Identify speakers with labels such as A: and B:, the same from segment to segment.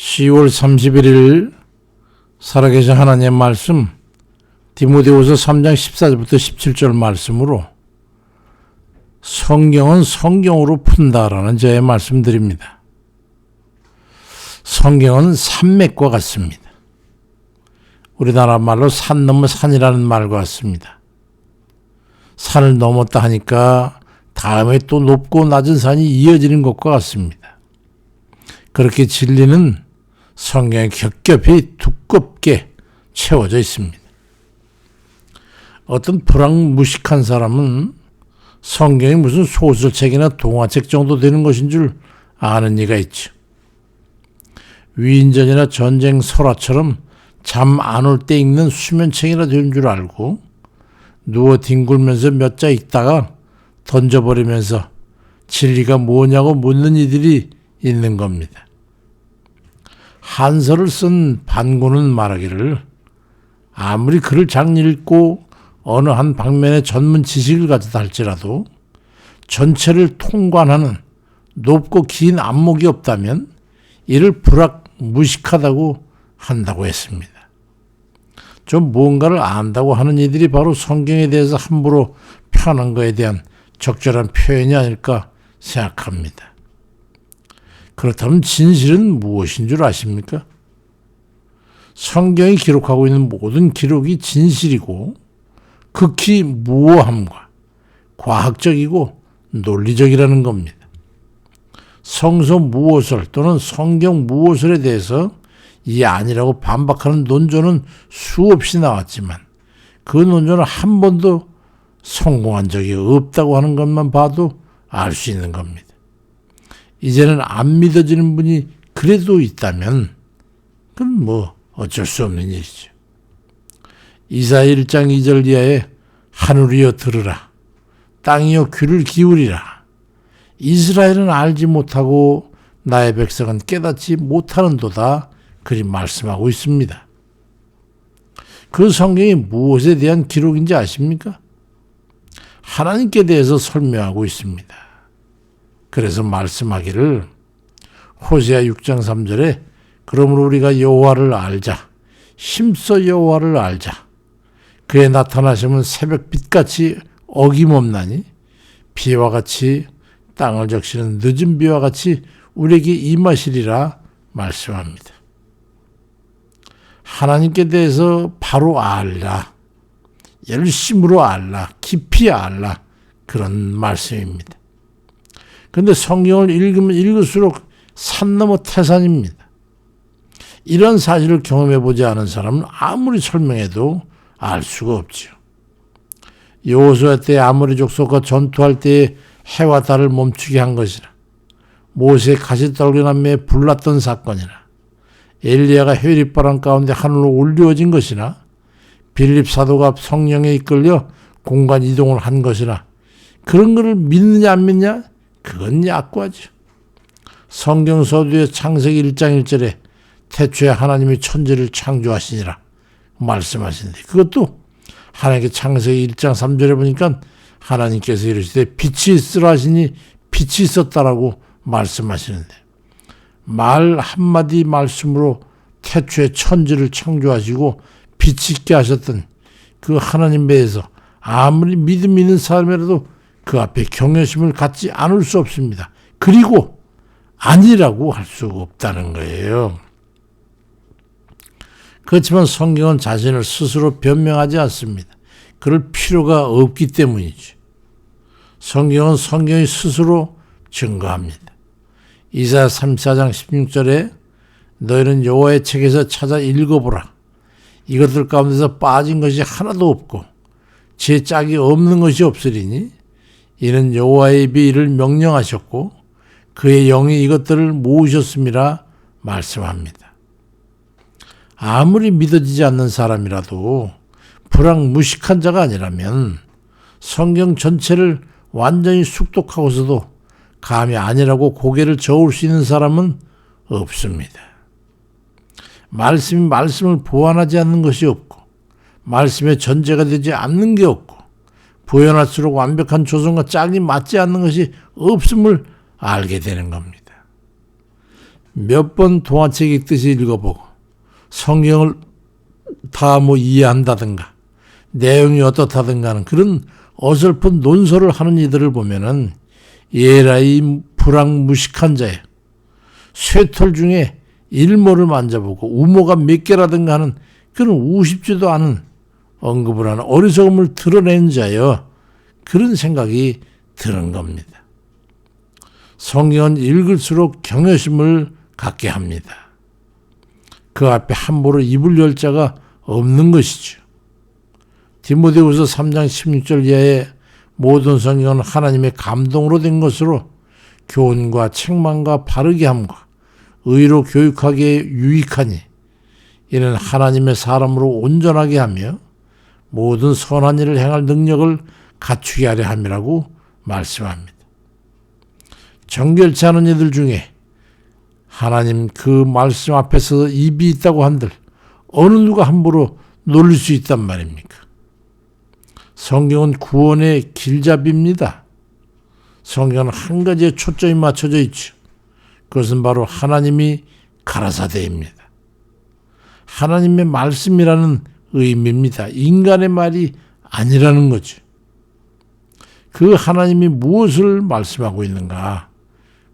A: 10월 31일 살아계신 하나님의 말씀 디모데후서 3장 14절부터 17절 말씀으로 성경은 성경으로 푼다라는 저의 말씀드립니다. 성경은 산맥과 같습니다. 우리나라 말로 산 넘어 산이라는 말과 같습니다. 산을 넘었다 하니까 다음에 또 높고 낮은 산이 이어지는 것과 같습니다. 그렇게 진리는 성경에 겹겹이 두껍게 채워져 있습니다. 어떤 불황 무식한 사람은 성경이 무슨 소설책이나 동화책 정도 되는 것인 줄 아는 이가 있죠. 위인전이나 전쟁 설화처럼 잠 안 올 때 읽는 수면책이나 되는 줄 알고 누워 뒹굴면서 몇 자 읽다가 던져버리면서 진리가 뭐냐고 묻는 이들이 있는 겁니다. 한서를 쓴 반고는 말하기를 아무리 글을 잘 읽고 어느 한 방면의 전문 지식을 가졌다 할지라도 전체를 통관하는 높고 긴 안목이 없다면 이를 불악 무식하다고 한다고 했습니다. 좀 무언가를 안다고 하는 이들이 바로 성경에 대해서 함부로 표현한 것에 대한 적절한 표현이 아닐까 생각합니다. 그렇다면 진실은 무엇인 줄 아십니까? 성경이 기록하고 있는 모든 기록이 진실이고 극히 무오함과 과학적이고 논리적이라는 겁니다. 성서 무오설 또는 성경 무오설에 대해서 이 아니라고 반박하는 논조는 수없이 나왔지만 그 논조는 한 번도 성공한 적이 없다고 하는 것만 봐도 알 수 있는 겁니다. 이제는 안 믿어지는 분이 그래도 있다면 그건 뭐 어쩔 수 없는 일이죠. 이사 1장 2절 이하에 하늘이여 들으라 땅이여 귀를 기울이라 이스라엘은 알지 못하고 나의 백성은 깨닫지 못하는도다 그리 말씀하고 있습니다. 그 성경이 무엇에 대한 기록인지 아십니까? 하나님께 대해서 설명하고 있습니다. 그래서 말씀하기를 호세아 6장 3절에 그러므로 우리가 여호와를 알자 힘써 여호와를 알자 그의 나타나심은 새벽빛같이 어김없나니 비와 같이 땅을 적시는 늦은 비와 같이 우리에게 임하시리라 말씀합니다. 하나님께 대해서 바로 알라. 열심으로 알라. 깊이 알라. 그런 말씀입니다. 근데 성경을 읽으면 읽을수록 산 넘어 태산입니다. 이런 사실을 경험해 보지 않은 사람은 아무리 설명해도 알 수가 없죠. 여호수아 때 아모리 족속과 전투할 때에 해와 달을 멈추게 한 것이라. 모세 가시떨기남매에 불났던 사건이라. 엘리야가 회립바람 가운데 하늘로 올려진 것이나 빌립 사도가 성령에 이끌려 공간 이동을 한 것이나 그런 것을 믿느냐 안 믿냐 그건 약과죠. 성경 서두에 창세기 1장 1절에 태초에 하나님이 천지를 창조하시니라 말씀하시는데 그것도 하나님께 창세기 1장 3절에 보니까 하나님께서 이르시되 빛이 있으라 하시니 빛이 있었다라고 말씀하시는데 말 한마디 말씀으로 태초에 천지를 창조하시고 빛이 있게 하셨던 그 하나님 배에서 아무리 믿음 있는 사람이라도 그 앞에 경외심을 갖지 않을 수 없습니다. 그리고 아니라고 할 수 없다는 거예요. 그렇지만 성경은 자신을 스스로 변명하지 않습니다. 그럴 필요가 없기 때문이죠. 성경은 성경이 스스로 증거합니다. 이사 34장 16절에 너희는 여호와의 책에서 찾아 읽어보라. 이것들 가운데서 빠진 것이 하나도 없고 제 짝이 없는 것이 없으리니 이는 여호와의 비를 명령하셨고 그의 영이 이것들을 모으셨음이라 말씀합니다. 아무리 믿어지지 않는 사람이라도 불황 무식한 자가 아니라면 성경 전체를 완전히 숙독하고서도 감이 아니라고 고개를 저을 수 있는 사람은 없습니다. 말씀이 말씀을 보완하지 않는 것이 없고 말씀의 전제가 되지 않는 게 없고 부연할수록 완벽한 조성과 짝이 맞지 않는 것이 없음을 알게 되는 겁니다. 몇 번 동화책 읽듯이 읽어보고 성경을 다 뭐 이해한다든가 내용이 어떻다든가 하는 그런 어설픈 논설을 하는 이들을 보면은 예라이 불황 무식한 자예요. 쇠털 중에 일모를 만져보고 우모가 몇 개라든가 하는 그런 우습지도 않은 언급을 하는 어리석음을 드러낸 자여 그런 생각이 드는 겁니다. 성경은 읽을수록 경외심을 갖게 합니다. 그 앞에 함부로 입을 열 자가 없는 것이죠. 디모데후서 3장 16절 이하에 모든 성경은 하나님의 감동으로 된 것으로 교훈과 책망과 바르게 함과 의로 교육하기에 유익하니 이는 하나님의 사람으로 온전하게 하며 모든 선한 일을 행할 능력을 갖추게 하려 함이라고 말씀합니다. 정결치 않은 이들 중에 하나님 그 말씀 앞에서 입이 있다고 한들 어느 누가 함부로 놀릴 수 있단 말입니까? 성경은 구원의 길잡이입니다. 성경은 한 가지에 초점이 맞춰져 있죠. 그것은 바로 하나님이 가라사대입니다. 하나님의 말씀이라는 의미입니다. 인간의 말이 아니라는 거죠. 그 하나님이 무엇을 말씀하고 있는가?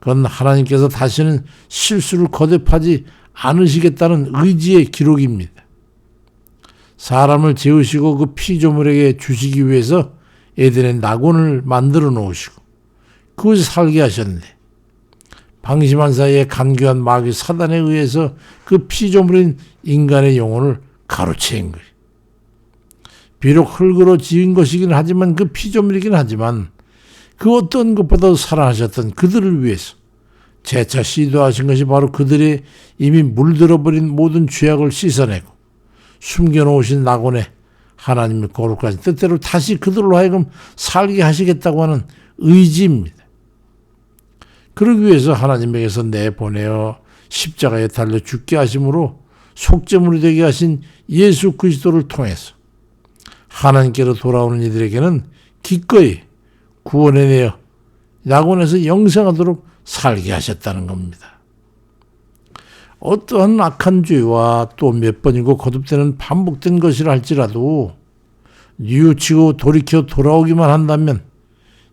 A: 그건 하나님께서 다시는 실수를 거듭하지 않으시겠다는 의지의 기록입니다. 사람을 재우시고 그 피조물에게 주시기 위해서 에덴의 낙원을 만들어 놓으시고 그것을 살게 하셨네. 방심한 사이에 간교한 마귀 사단에 의해서 그 피조물인 인간의 영혼을 가로채인 거예요. 비록 흙으로 지은 것이긴 하지만 그 피조물이긴 하지만 그 어떤 것보다도 사랑하셨던 그들을 위해서 재차 시도하신 것이 바로 그들의 이미 물들어버린 모든 죄악을 씻어내고 숨겨놓으신 낙원에 하나님의 거룩하신 뜻대로 다시 그들로 하여금 살게 하시겠다고 하는 의지입니다. 그러기 위해서 하나님에게서 내보내어 십자가에 달려 죽게 하심으로 속죄물이 되게 하신 예수 그리스도를 통해서 하나님께로 돌아오는 이들에게는 기꺼이 구원해 내어 낙원에서 영생하도록 살게 하셨다는 겁니다. 어떠한 악한 죄와 또 몇 번이고 거듭되는 반복된 것이라 할지라도 뉘우치고 돌이켜 돌아오기만 한다면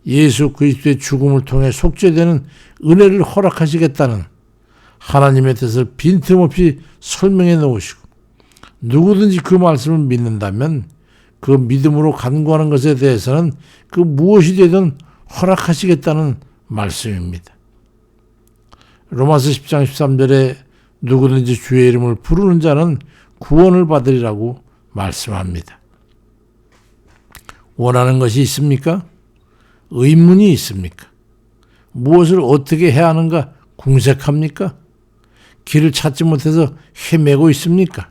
A: 예수 그리스도의 죽음을 통해 속죄되는 은혜를 허락하시겠다는 하나님의 뜻을 빈틈없이 설명해 놓으시고 누구든지 그 말씀을 믿는다면 그 믿음으로 간구하는 것에 대해서는 그 무엇이 되든 허락하시겠다는 말씀입니다. 로마서 10장 13절에 누구든지 주의 이름을 부르는 자는 구원을 받으리라고 말씀합니다. 원하는 것이 있습니까? 의문이 있습니까? 무엇을 어떻게 해야 하는가 궁색합니까? 길을 찾지 못해서 헤매고 있습니까?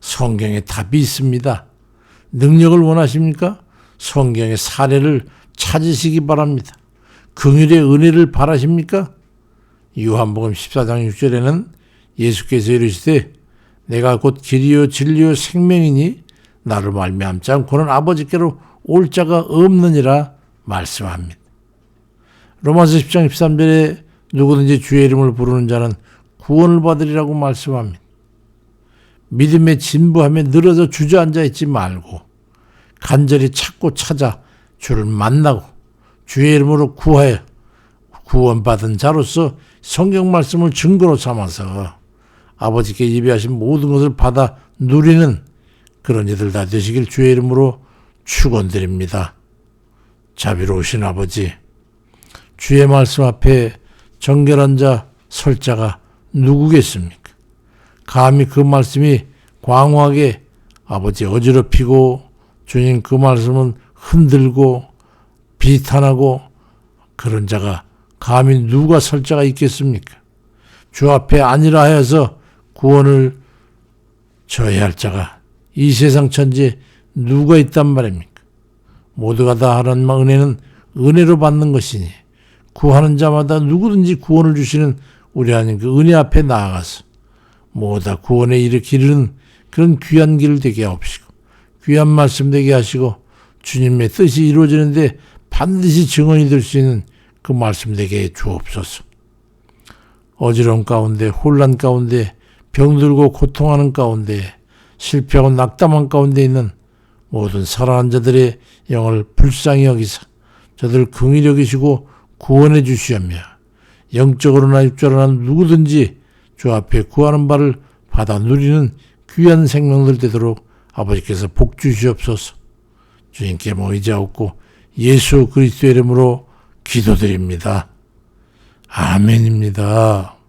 A: 성경에 답이 있습니다. 능력을 원하십니까? 성경의 사례를 찾으시기 바랍니다. 긍휼의 은혜를 바라십니까? 요한복음 14장 6절에는 예수께서 이르시되 내가 곧 길이요 진리요 생명이니 나를 말미암지 않고는 아버지께로 올 자가 없느니라 말씀합니다. 로마서 10장 13절에 누구든지 주의 이름을 부르는 자는 구원을 받으리라고 말씀합니다. 믿음의 진부함에 늘어져 주저앉아 있지 말고 간절히 찾고 찾아 주를 만나고 주의 이름으로 구하여 구원받은 자로서 성경 말씀을 증거로 삼아서 아버지께 예비하신 모든 것을 받아 누리는 그런 이들 다 되시길 주의 이름으로 축원드립니다. 자비로우신 아버지, 주의 말씀 앞에 정결한 자, 설자가 누구겠습니까? 감히 그 말씀이 광활하게 아버지 어지럽히고 주님 그 말씀은 흔들고 비탄하고 그런 자가 감히 누가 설 자가 있겠습니까? 주 앞에 아니라 하여서 구원을 저해할 자가 이 세상 천지에 누가 있단 말입니까? 모두가 다 하나님 은혜는 은혜로 받는 것이니 구하는 자마다 누구든지 구원을 주시는 우리 하나님 그 은혜 앞에 나아가서 모두 구원에 이르기는 그런 귀한 길을 되게 하옵시고 귀한 말씀 되게 하시고 주님의 뜻이 이루어지는데 반드시 증언이 될 수 있는 그 말씀 되게 주옵소서. 어지러움 가운데 혼란 가운데 병들고 고통하는 가운데 실패하고 낙담한 가운데 있는 모든 살아난 자들의 영을 불쌍히 여기사 저들 긍휼히 여기시고 구원해 주시오며 영적으로나 육적으로나 누구든지 주 앞에 구하는 바를 받아 누리는 귀한 생명들 되도록 아버지께서 복 주시옵소서 주님께 뭐 의지하옵고 예수 그리스도의 이름으로 기도드립니다. 아멘입니다.